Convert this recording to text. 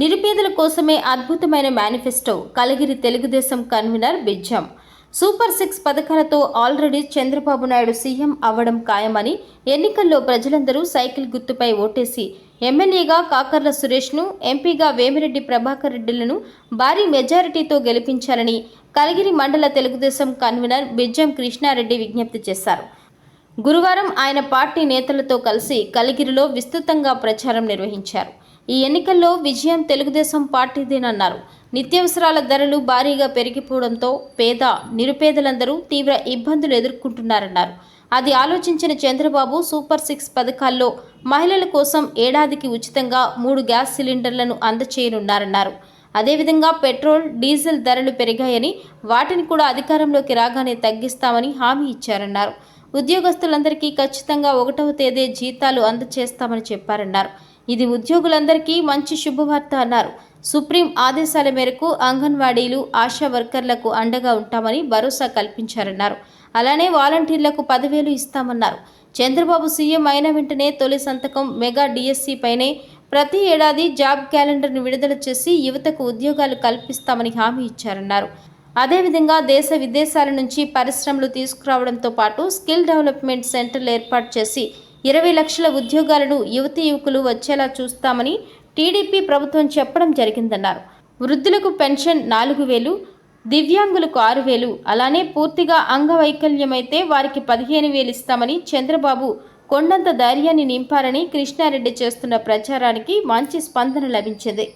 నిరుపేదల కోసమే అద్భుతమైన manifesto Kaligiri Telugu Desam convener Bijjam. Super six పథకాలతో ఆల్రెడీ చంద్రబాబు నాయుడు సీఎం అవ్వడం ఖాయమని ఎన్నికల్లో ప్రజలందరూ సైకిల్ గుర్తుపై ఓటేసి ఎమ్మెల్యేగా కాకర్ల సురేష్ను ఎంపీగా వేమిరెడ్డి ప్రభాకర్ రెడ్డిలను భారీ మెజారిటీతో గెలిపించాలని కలిగిరి మండల తెలుగుదేశం కన్వీనర్ బిజ్జం కృష్ణారెడ్డి విజ్ఞప్తి చేశారు. గురువారం ఆయన పార్టీ నేతలతో కలిసి కలిగిరిలో విస్తృతంగా ప్రచారం నిర్వహించారు. ఈ ఎన్నికల్లో విజయం తెలుగుదేశం పార్టీదేనన్నారు. నిత్యావసరాల ధరలు భారీగా పెరిగిపోవడంతో పేద నిరుపేదలందరూ తీవ్ర ఇబ్బందులు ఎదుర్కొంటున్నారన్నారు. అది ఆలోచించిన చంద్రబాబు సూపర్ సిక్స్ పథకాల్లో మహిళల కోసం ఏడాదికి ఉచితంగా మూడు గ్యాస్ సిలిండర్లను అందచేయనున్నారన్నారు. అదేవిధంగా పెట్రోల్ డీజిల్ ధరలు పెరిగాయని వాటిని కూడా అధికారంలోకి రాగానే తగ్గిస్తామని హామీ ఇచ్చారన్నారు. ఉద్యోగస్తులందరికీ ఖచ్చితంగా ఒకటవ తేదీ జీతాలు అందచేస్తామని చెప్పారన్నారు. ఇది ఉద్యోగులందరికీ మంచి శుభవార్త అన్నారు. సుప్రీం ఆదేశాల మేరకు అంగన్వాడీలు ఆశా వర్కర్లకు అండగా ఉంటామని భరోసా కల్పించారన్నారు. అలానే వాలంటీర్లకు పదివేలు ఇస్తామన్నారు. చంద్రబాబు సీఎం అయిన వెంటనే తొలి సంతకం మెగా డిఎస్సి పైనే ప్రతి ఏడాది జాబ్ క్యాలెండర్ను విడుదల చేసి యువతకు ఉద్యోగాలు కల్పిస్తామని హామీ ఇచ్చారన్నారు. అదేవిధంగా దేశ విదేశాల నుంచి పరిశ్రమలు తీసుకురావడంతో పాటు స్కిల్ డెవలప్మెంట్ సెంటర్లు ఏర్పాటు చేసి ఇరవై లక్షల ఉద్యోగాలను యువతి యువకులు వచ్చేలా చూస్తామని టీడీపీ ప్రభుత్వం చెప్పడం జరిగిందన్నారు. వృద్ధులకు పెన్షన్ నాలుగు వేలు దివ్యాంగులకు ఆరు వేలు అలానే పూర్తిగా అంగవైకల్యమైతే వారికి పదిహేను వేలు ఇస్తామని చంద్రబాబు కొండంత ధైర్యాన్ని నింపారని కృష్ణారెడ్డి చేస్తున్న ప్రచారానికి మంచి స్పందన లభించింది.